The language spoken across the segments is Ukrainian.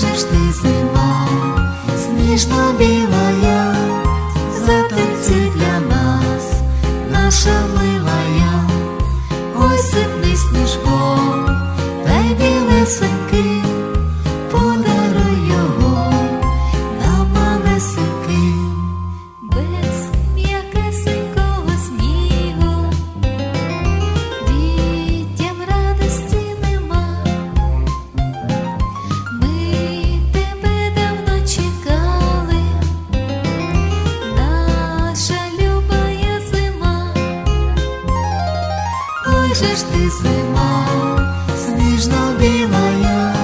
ж ти зима, сніжно білая, затанцюй для нас, наша милая. же ж ти зима, сніжно біла я,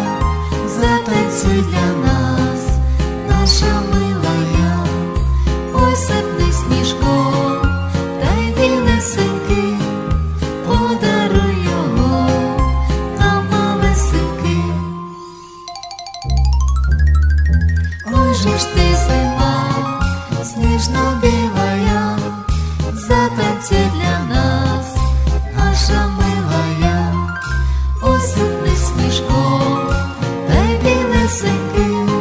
затанцуй для нас, наша милая, посипни сніжком, та й білесеньки, подаруй його нам малесеньки. Ой же ж ти зима, біла я, затанцуй для нас. você.